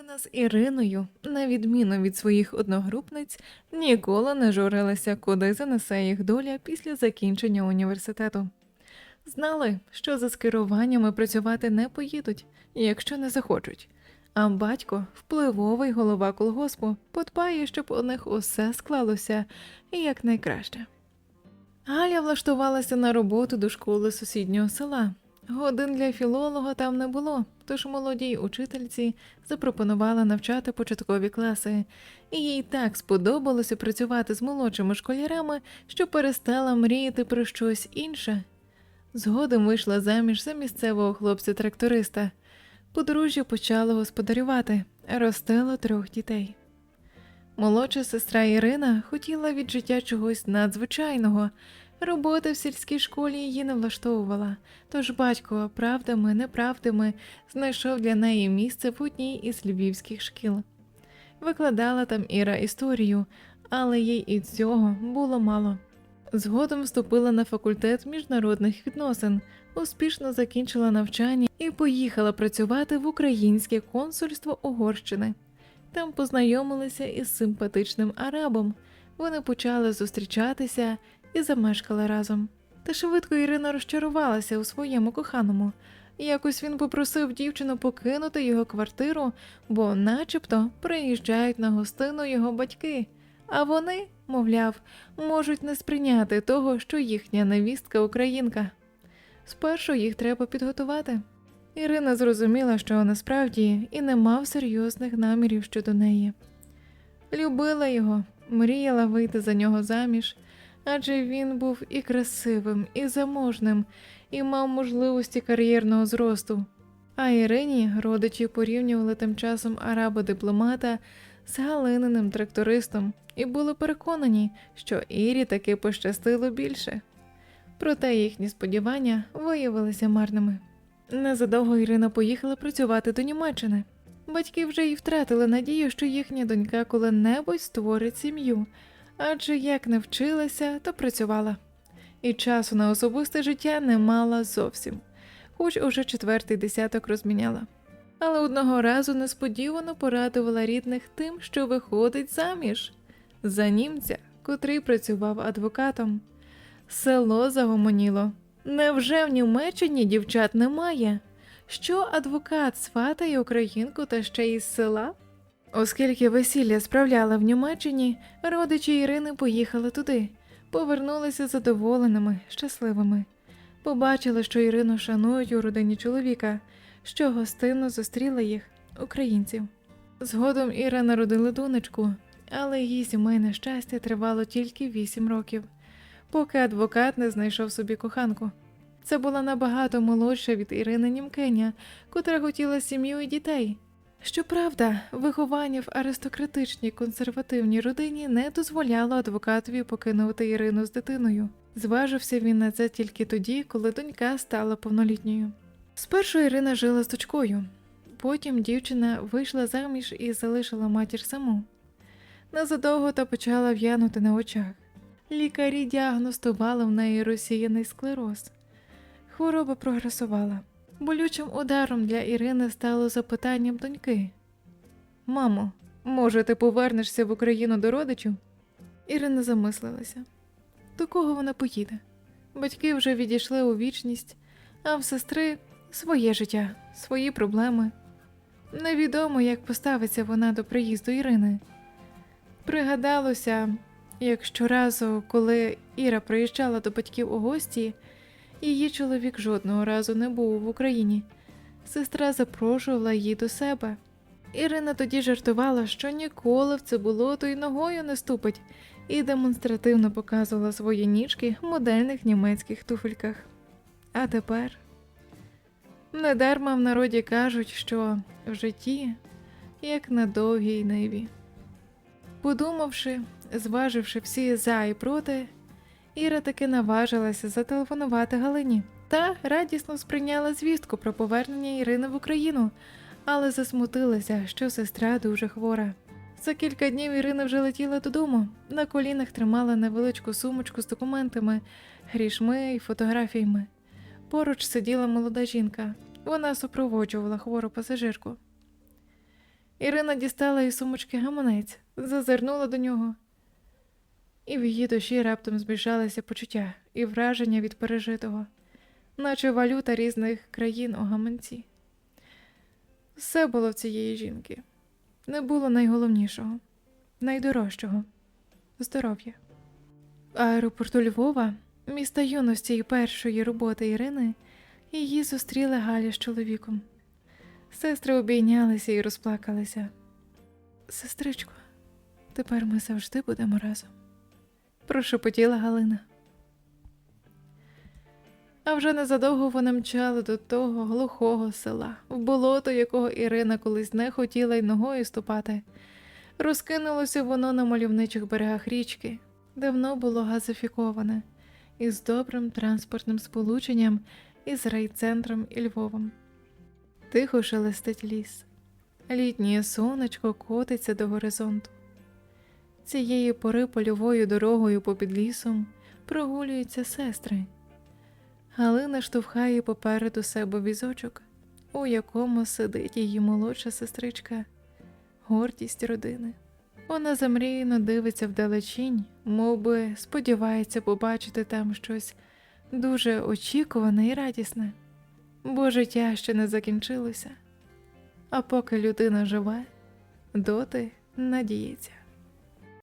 Ірина з Іриною, на відміну від своїх одногрупниць, ніколи не журилися, куди занесе їх доля після закінчення університету. Знали, що за скеруваннями працювати не поїдуть, якщо не захочуть. А батько, впливовий голова колгоспу, подбає, щоб у них усе склалося якнайкраще. Галя влаштувалася на роботу до школи сусіднього села. Годин для філолога там не було, тож молодій учительці запропонувала навчати початкові класи, і їй так сподобалося працювати з молодшими школярами, що перестала мріяти про щось інше. Згодом вийшла заміж за місцевого хлопця-тракториста. Подружжя почало господарювати, ростило трьох дітей. Молодша сестра Ірина хотіла від життя чогось надзвичайного. Робота в сільській школі її не влаштовувала, тож батько правдами, неправдами знайшов для неї місце в одній із львівських шкіл. Викладала там Іра історію, але їй і цього було мало. Згодом вступила на факультет міжнародних відносин, успішно закінчила навчання і поїхала працювати в українське консульство Угорщини. Там познайомилися із симпатичним арабом. Вони почали зустрічатися і замешкали разом. Та швидко Ірина розчарувалася у своєму коханому. Якось він попросив дівчину покинути його квартиру, бо, начебто, приїжджають на гостину його батьки, а вони, мовляв, можуть не сприйняти того, що їхня невістка українка. Спершу їх треба підготувати. Ірина зрозуміла, що насправді і не мав серйозних намірів щодо неї. Любила його, мріяла вийти за нього заміж, адже він був і красивим, і заможним, і мав можливості кар'єрного зросту. А Ірині родичі порівнювали тим часом араба-дипломата з галининим трактористом і були переконані, що Ірі таки пощастило більше. Проте їхні сподівання виявилися марними. Незадовго Ірина поїхала працювати до Німеччини. Батьки вже й втратили надію, що їхня донька коли-небудь створить сім'ю, адже як не вчилася, то працювала. І часу на особисте життя не мала зовсім, хоч уже четвертий десяток розміняла. Але одного разу несподівано порадувала рідних тим, що виходить заміж за німця, котрий працював адвокатом. Село загомоніло. Невже в Німеччині дівчат немає? Що адвокат сватає українку та ще із села? Оскільки весілля справляла в Німеччині, родичі Ірини поїхали туди, повернулися задоволеними, щасливими. Побачили, що Ірину шанують у родині чоловіка, що гостинно зустріла їх, українців. Згодом Іра народила донечку, але її сімейне щастя тривало тільки вісім років поки адвокат не знайшов собі коханку. Це була набагато молодша від Ірини Німкеня, котра хотіла сім'ю і дітей. Щоправда, виховання в аристократичній консервативній родині не дозволяло адвокатові покинути Ірину з дитиною. Зважився він на це тільки тоді, коли донька стала повнолітньою. Спершу Ірина жила з дочкою, потім дівчина вийшла заміж і залишила матір саму. Незадовго та почала в'янути на очах. Лікарі діагностували в неї розсіяний склероз. Хвороба прогресувала. Болючим ударом для Ірини стало запитанням доньки: Мамо, може, ти повернешся в Україну до родичів? Ірина замислилася. До кого вона поїде? Батьки вже відійшли у вічність, а в сестри своє життя, свої проблеми. Невідомо, як поставиться вона до приїзду Ірини. Пригадалося, як щоразу, коли Іра приїжджала до батьків у гості, її чоловік жодного разу не був в Україні. Сестра запрошувала її до себе. Ірина тоді жартувала, що ніколи в це болото й ногою не ступить, і демонстративно показувала свої ніжки в модельних німецьких туфельках. А тепер недарма в народі кажуть, що в житті як на довгій ниві. Подумавши, зваживши всі за і проти, Іра таки наважилася зателефонувати Галині та радісно сприйняла звістку про повернення Ірини в Україну, але засмутилася, що сестра дуже хвора. За кілька днів Ірина вже летіла додому. На колінах тримала невеличку сумочку з документами, грішми і фотографіями. Поруч сиділа молода жінка. Вона супроводжувала хвору пасажирку. Ірина дістала із сумочки гаманець, зазирнула до нього. І в її душі раптом змішалися почуття і враження від пережитого, наче валюта різних країн у гаманці. Все було в цієї жінки. Не було найголовнішого, найдорожчого здоров'я. Аеропорту Львова, міста юності і першої роботи Ірини, її зустріли Галя з чоловіком. Сестри обійнялися і розплакалися. Сестричко, тепер ми завжди будемо разом. Прошепотіла Галина. А вже незадовго вони мчали до того глухого села, в болото, якого Ірина колись не хотіла й ногою ступати. Розкинулося воно на мальовничих берегах річки, давно було газифіковане, із добрим транспортним сполученням із райцентром і Львовом. Тихо шелестить ліс. Літнє сонечко котиться до горизонту. Цієї пори польовою дорогою попід лісом прогулюються сестри. Галина штовхає попереду себе візочок, у якому сидить її молодша сестричка, гордість родини. Вона замріяно дивиться вдалечінь, мов би сподівається побачити там щось дуже очікуване і радісне, бо життя ще не закінчилося. А поки людина живе, доти надіється.